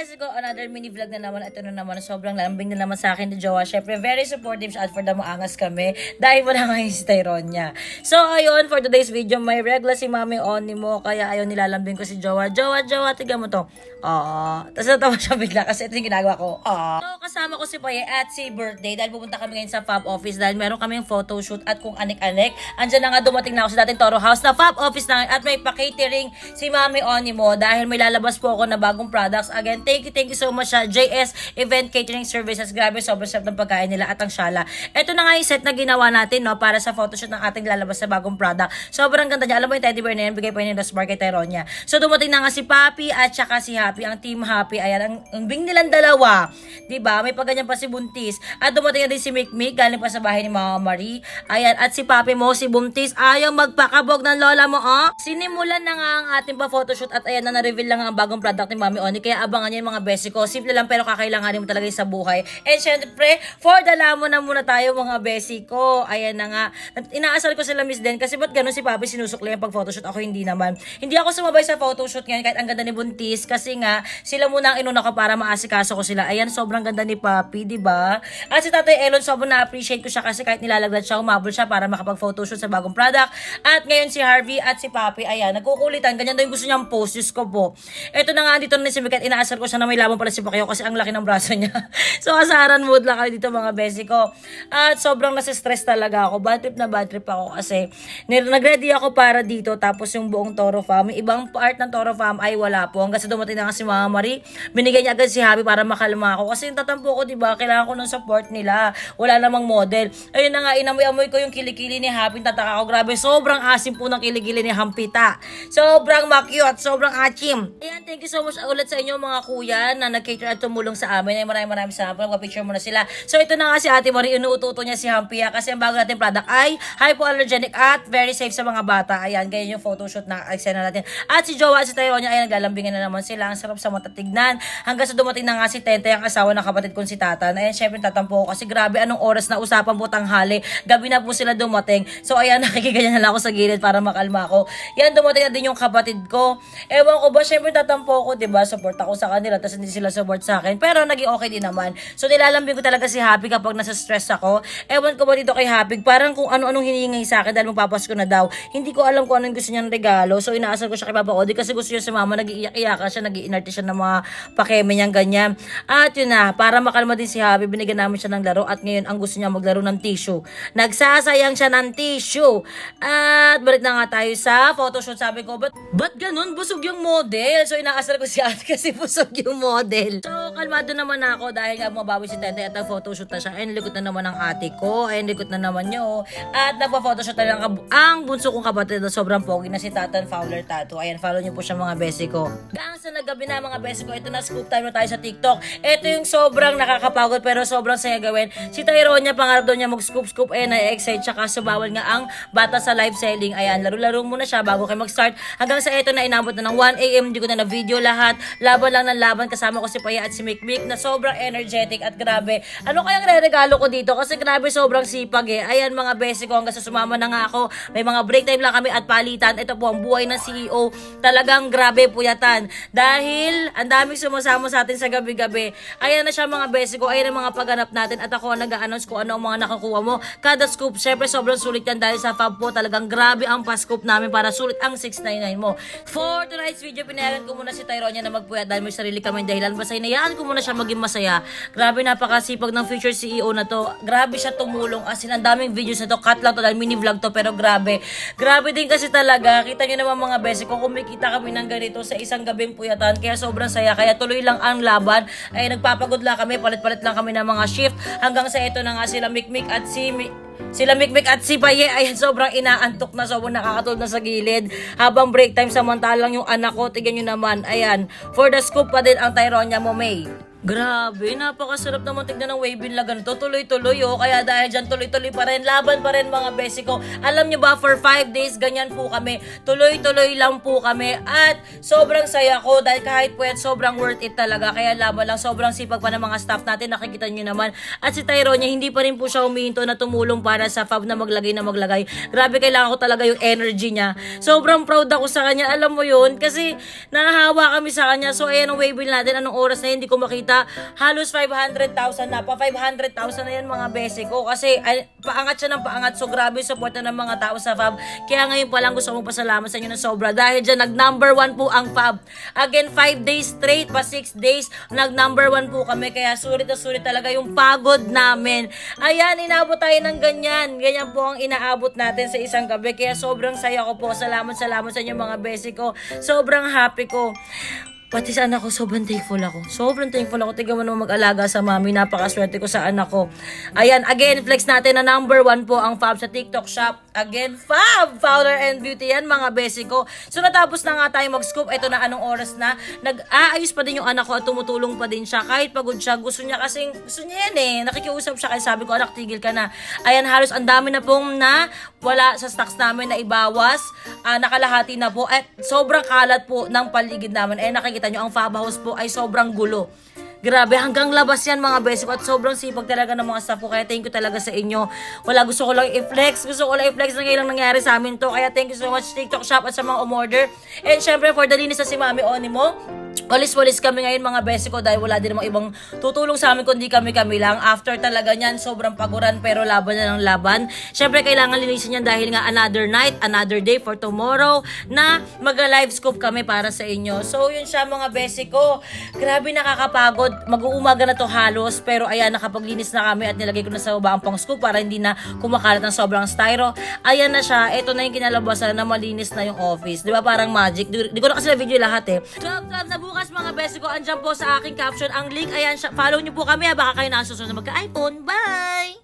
Bes, ko another mini vlog na naman. Ito na naman, sobrang lambing na naman sa akin ni Jowa. Syempre, very supportive siya at for the maangas kami. Dahil wala ngayon si Tyronia. So, ayun, for today's video, may regla si Mami Oni mo. Kaya ayun, nilalambing ko si Jowa. Jowa, Jowa, tiga mo to. Aww. Tapos natawa siya bigla kasi ito yung ginagawa ko. Aww. So, kasama ko si Paye at si birthday dahil pupunta kami ngayon sa Fab Office dahil meron kaming photoshoot at kung anik-anik. Andyan na nga dumating na ako sa dating Toro House na Fab Office na at may pa-catering si Mami Oni mo dahil may lalabas po ako na bagong products. Again, thank you, thank you so much sa JS Event Catering Services. Grabe, sobrang sarap ng pagkain nila at ang shala. Ito na nga yung set na ginawa natin no para sa photoshoot ng ating lalabas sa bagong product. Sobrang ganda niya. Alam mo yung teddy bear na yan, bigay pa yun ng Bar kay Tyronia. So dumating na nga si Papi at saka si Happy, ang team Happy. Ayan, ang, ang bing nilang dalawa. ba May paganyan pa si Buntis. At dumating na din si Mikmik, galing pa sa bahay ni Mama Marie. Ayan, at si Papi mo, si Buntis, ayaw magpakabog ng lola mo, oh. Sinimulan na nga ang ating pa photoshoot at ayan na na-reveal lang ang bagong product ni Mami Oni. Kaya abangan niyo yung mga besi ko. Simple lang pero kakailanganin mo talaga sa buhay. And syempre, for the lamo na muna tayo mga besi ko. Ayan na nga. Inaasal ko sila Miss Den kasi ba't ganun si Papi sinusukli yung pag photoshoot? Ako hindi naman. Hindi ako sumabay sa photoshoot ngayon kahit ang ganda ni Buntis kasi nga sila muna ang inuna ko para maasikaso ko sila. Ayan, sobrang ganda ni Papi, di ba? At si Tatay Elon, sobrang na-appreciate ko siya kasi kahit nilalagdag siya, humabol siya para makapag-photoshoot sa bagong product. At ngayon si Harvey at si Papi, ayan, nagkukulitan. Ganyan daw yung gusto niyang post. Diyos ko po. Ito na nga, dito na si Mikat. Inaasar ko siya na may laban pala si Pacquiao kasi ang laki ng braso niya. so, asaran mood lang kayo dito mga besi ko. At sobrang nasa-stress talaga ako. Bad trip na bad trip ako kasi nag-ready ako para dito tapos yung buong Toro Farm. Yung ibang part ng Toro Farm ay wala po. Hanggang sa dumating na nga si Mama Marie, binigay niya agad si Happy para makalma ako. Kasi yung tatampo ko, di ba, kailangan ko ng support nila. Wala namang model. Ayun na nga, inamoy-amoy ko yung kilikili ni Happy. Tataka ako, grabe, sobrang asim po ng kilikili ni Hampita. Sobrang makyot, sobrang achim. Ayan, thank you so much ulit sa inyo mga kuya na nag-cater at tumulong sa amin. Ay, maraming maraming salamat. Magpa-picture muna sila. So, ito na nga si Ate Marie, inuututo niya si Hampia kasi ang bago natin product ay hypoallergenic at very safe sa mga bata. Ayan, ganyan yung photoshoot na eksena natin. At si Jowa at si Tayo niya, ay naglalambingan na naman sila. Ang sarap sa mata tignan. Hanggang sa dumating na nga si Tente, ang asawa ng kapatid kong si Tatan. Ayan, syempre tatampo ko kasi grabe anong oras na usapan po tanghali. Gabi na po sila dumating. So, ayan, nakikiganyan na lang ako sa gilid para makalma ako. Yan, dumating na din yung kapatid ko. Ewan ko ba, syempre tatampo ko, di ba? Support ako sa kanila, tapos hindi sila support sa akin. Pero naging okay din naman. So, nilalambing ko talaga si Happy kapag nasa stress ako. Ewan ko ba dito kay Happy, parang kung ano-anong hinihingi sa akin dahil magpapasko na daw. Hindi ko alam kung anong gusto niyang regalo. So, inaasal ko siya kay Papa Odi kasi gusto niya si Mama, nag-iiyak-iyakan siya, nag-iinarte siya ng mga pakeme niyang ganyan. At yun na, para makalma din si Happy, binigyan namin siya ng laro at ngayon ang gusto niya maglaro ng tissue. Nagsasayang siya ng tissue. At balik na nga tayo sa photoshoot. Sabi ko, ba't, ba't ganun? Busog yung model. So, inaasar ko si ate kasi busog yung model. So, kalmado naman ako dahil nga mabawi si Tente at nag-photoshoot na siya. Ayun, likot na naman ang ate ko. Ayun, likot na naman niyo. oh. At nagpa-photoshoot na lang ang- bunso kong kapatid na sobrang pogi na si Tatan Fowler Tattoo. Ayan, follow niyo po siya mga besi ko. Gang sa nagabi na mga besi ko, ito na scoop time na tayo sa TikTok. Ito yung sobrang nakakapagod pero sobrang saya gawin. Si Tyronia, pangarap daw niya mag-scoop-scoop. Ayan, na-excite. Tsaka subawal nga ang bata sa live selling. Ayan, laro-laro muna siya bago kayo mag-start. Hanggang sa ito na inabot na ng 1am. Hindi ko na na-video lahat. Laban lang ng laban. Kasama ko si Paya at si Mikmik na sobrang energetic at grabe. Ano kayang re-regalo ko dito? Kasi grabe sobrang sipag eh. Ayan mga besi ko hanggang sa sumama na nga ako. May mga break time lang kami at palitan. Ito po ang buhay ng CEO. Talagang grabe puyatan. Dahil ang daming sumasama sa atin sa gabi-gabi. Ayan na siya mga besi ko. Ayan ang mga pagganap natin. At ako ang nag-announce ko ano ang mga nakakuha mo. Kada scoop, syempre sobrang sulit yan dahil sa Fab po talagang grabe ang pa-scoop namin para sulit ang 699 mo. For tonight's video, pinayagan ko muna si Tyronia na magpuyat dahil may sarili kami dahilan. Basta hinayaan ko muna siya maging masaya. Grabe napakasipag ng future CEO na to. Grabe siya tumulong. As in, ang daming videos na to. Cut lang to dahil mini vlog to pero grabe. Grabe din kasi talaga. Kita niyo naman mga besi ko, kumikita kami ng ganito sa isang gabing puyatan. Kaya sobrang saya. Kaya tuloy lang ang laban. Ay nagpapagod lang kami. Palit-palit lang kami ng mga shift. Hanggang sa ito na nga sila Mikmik at si Mi- sila Mikmik at si Paye ay sobrang inaantok na sobrang nakakatulog na sa gilid. Habang break time samantalang yung anak ko, tignan nyo naman. Ayan, for the scoop pa din ang Tyronia mo, May. Grabe, napakasarap naman tignan ng waving na ganito. Tuloy-tuloy oh. Kaya dahil dyan tuloy-tuloy pa rin. Laban pa rin mga besi ko. Alam nyo ba, for 5 days, ganyan po kami. Tuloy-tuloy lang po kami. At sobrang saya ko dahil kahit yan, sobrang worth it talaga. Kaya laban lang. Sobrang sipag pa ng mga staff natin. Nakikita nyo naman. At si Tyronia, hindi pa rin po siya humihinto na tumulong para sa FAB na maglagay na maglagay. Grabe, kailangan ko talaga yung energy niya. Sobrang proud ako sa kanya. Alam mo yun? Kasi nahahawa kami sa kanya. So, ayan ang wave bill natin. Anong oras na? Hindi ko makita. Halos 500,000 na. Pa 500,000 na yan mga bese ko. Kasi ay, paangat siya ng paangat. So, grabe yung support na ng mga tao sa FAB. Kaya ngayon pa lang gusto kong pasalamat sa inyo ng sobra. Dahil dyan, nag-number one po ang FAB. Again, 5 days straight, pa 6 days, nag-number one po kami. Kaya sulit na sulit talaga yung pagod namin. Ayan, inabot tayo ng ganyan. Ganyan po ang inaabot natin sa isang gabi. Kaya sobrang saya ko po. Salamat, salamat sa inyo mga besi ko. Sobrang happy ko. Pati sa anak ko, sobrang thankful ako. Sobrang thankful ako. Tingnan mo naman mag-alaga sa mami. Napakaswerte ko sa anak ko. Ayan, again, flex natin na number one po ang Fab sa TikTok shop. Again, Fab! Fowler and Beauty yan, mga besi ko. So, natapos na nga tayo mag-scoop. Ito na anong oras na. Nag-aayos pa din yung anak ko at tumutulong pa din siya. Kahit pagod siya, gusto niya kasing, gusto niya yan eh. Nakikiusap siya kaya sabi ko, anak, tigil ka na. Ayan, halos ang dami na pong na wala sa stocks namin na ibawas. Ah, nakalahati na po. At sobrang kalat po ng paligid namin. Eh, nakikita nyo, ang Fab House po ay sobrang gulo. Grabe, hanggang labas yan mga beses ko at sobrang sipag talaga ng mga staff ko. Kaya thank you talaga sa inyo. Wala, gusto ko lang i-flex. Gusto ko lang i-flex na ngayon nangyari sa amin to. Kaya thank you so much TikTok Shop at sa mga umorder. And syempre for the linis na si Mami Onimo, Walis-walis kami ngayon mga besi ko dahil wala din namang ibang tutulong sa amin kundi kami-kami lang. After talaga niyan, sobrang paguran pero laban na ng laban. Siyempre, kailangan linisin yan dahil nga another night, another day for tomorrow na mag-live scoop kami para sa inyo. So, yun siya mga besi ko. Grabe nakakapagod. Mag-uumaga na to halos pero ayan, nakapaglinis na kami at nilagay ko na sa baba ang pang scoop para hindi na kumakalat ng sobrang styro. Ayan na siya. Ito na yung kinalabasan na malinis na yung office. Di ba parang magic? Di, di ko na kasi na video lahat eh. 12, 12 na mga besi ko. Andyan po sa aking caption ang link. Ayan. Follow nyo po kami ha. Baka kayo nasusunod na magka-iPhone. Bye!